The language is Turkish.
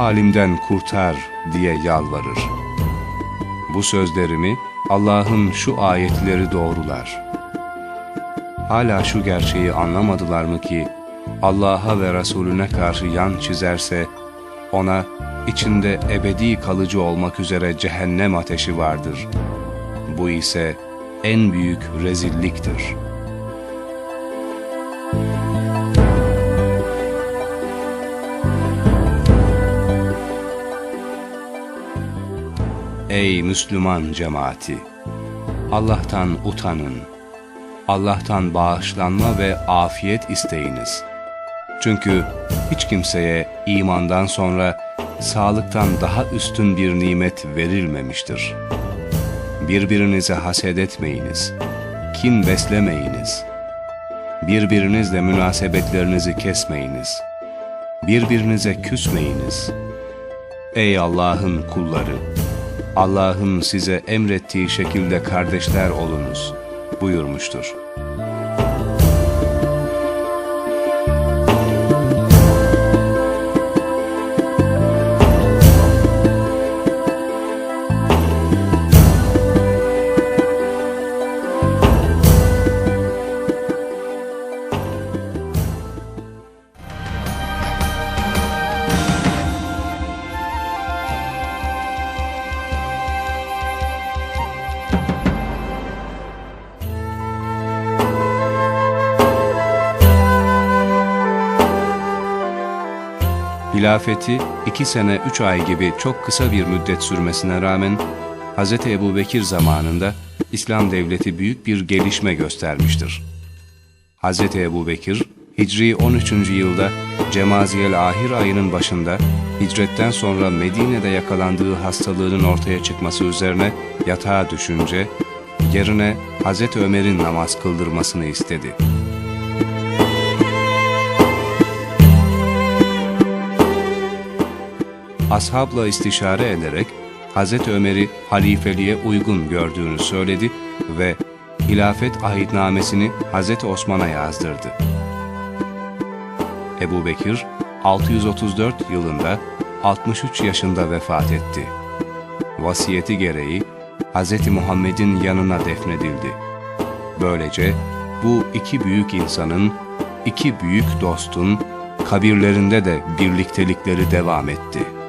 halimden kurtar diye yalvarır. Bu sözlerimi Allah'ın şu ayetleri doğrular. Hala şu gerçeği anlamadılar mı ki Allah'a ve Resulüne karşı yan çizerse ona içinde ebedi kalıcı olmak üzere cehennem ateşi vardır. Bu ise en büyük rezilliktir. Ey Müslüman cemaati! Allah'tan utanın. Allah'tan bağışlanma ve afiyet isteyiniz. Çünkü hiç kimseye imandan sonra sağlıktan daha üstün bir nimet verilmemiştir. Birbirinize haset etmeyiniz. Kin beslemeyiniz. Birbirinizle münasebetlerinizi kesmeyiniz. Birbirinize küsmeyiniz. Ey Allah'ın kulları! Allah'ın size emrettiği şekilde kardeşler olunuz buyurmuştur. Hilafeti iki sene üç ay gibi çok kısa bir müddet sürmesine rağmen Hz. Ebu Bekir zamanında İslam devleti büyük bir gelişme göstermiştir. Hz. Ebu Bekir, Hicri 13. yılda Cemaziyel Ahir ayının başında hicretten sonra Medine'de yakalandığı hastalığının ortaya çıkması üzerine yatağa düşünce, yerine Hz. Ömer'in namaz kıldırmasını istedi. Ashabla istişare ederek Hz. Ömer'i halifeliğe uygun gördüğünü söyledi ve hilafet ahitnamesini Hz. Osman'a yazdırdı. Ebu Bekir 634 yılında 63 yaşında vefat etti. Vasiyeti gereği Hz. Muhammed'in yanına defnedildi. Böylece bu iki büyük insanın, iki büyük dostun kabirlerinde de birliktelikleri devam etti.''